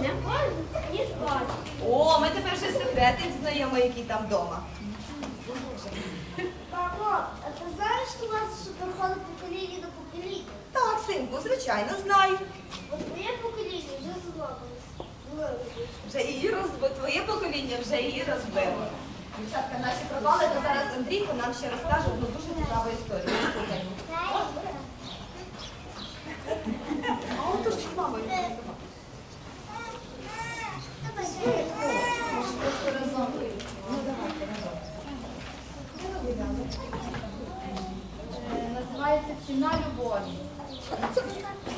не можна, ніж важко. О, ми тепер вже секретик знаємо, який там вдома. Мамо, а ти знаєш, що у вас що проходить покоління до покоління? Так, синку, звичайно, знаю. От моє покоління вже зламалось. Вже її розбило, твоє покоління вже її розбило. Дівчатка, наші пропали, то зараз Андрійко нам ще розкаже одну дуже цікаву історію. Слухаємо. Називається Ціна любові.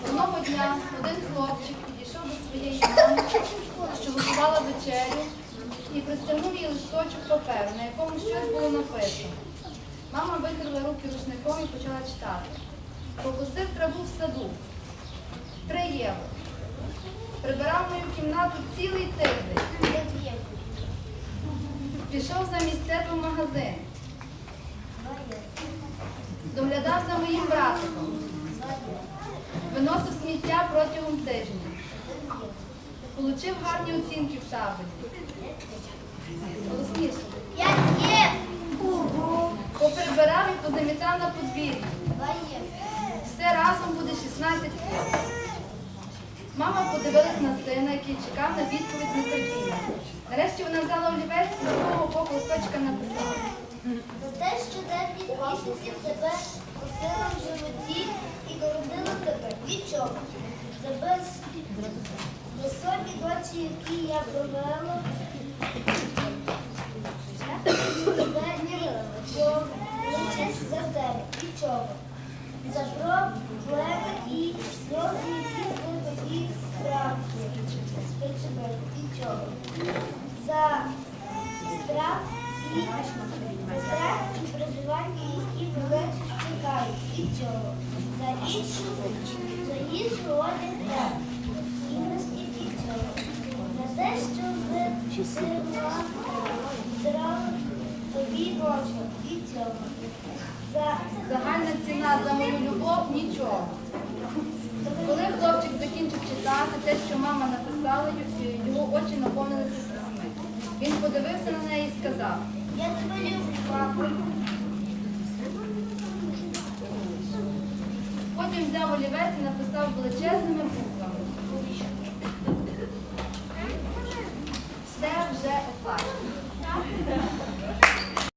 Одного дня один хлопчик підійшов до своєї мами, що готувала вечерю, і простягнув їй листочок паперу, на якому щось було написано. Мама витерла руки рушником і почала читати. Покусив траву в саду. Три євро. Прибирав мою кімнату цілий тиждень. Пішов замість тебе в магазин. Доглядав за моїм братиком. Виносив сміття протягом тижня. Получив гарні оцінки в таборі. Я є. Поприбирав і позамітав на подвір'ї. Все разом буде 16 років. Мама подивилась на сина, який чекав на відповідь з нетерпінням. Нарешті вона взяла олівець і з другого боку листочка написала. За те, що дев'ять місяців тебе носила в животі і народила тебе. Від чого? За без... безсонні ночі, які я провела, тебе мірила, бо лише за тебе. Від і сльози, які. Від чого? За страх і за За іншу, за іншу те, що зрила зрала тобі ношу. І. За Загальна ціна за мою любов нічого. Коли хлопчик закінчив читати те, що мама написала, його очі наповнилися сльозами. Він подивився на неї і сказав, я тебе люблю, потім взяв олівець і написав величезними буквами. Все вже оплачено.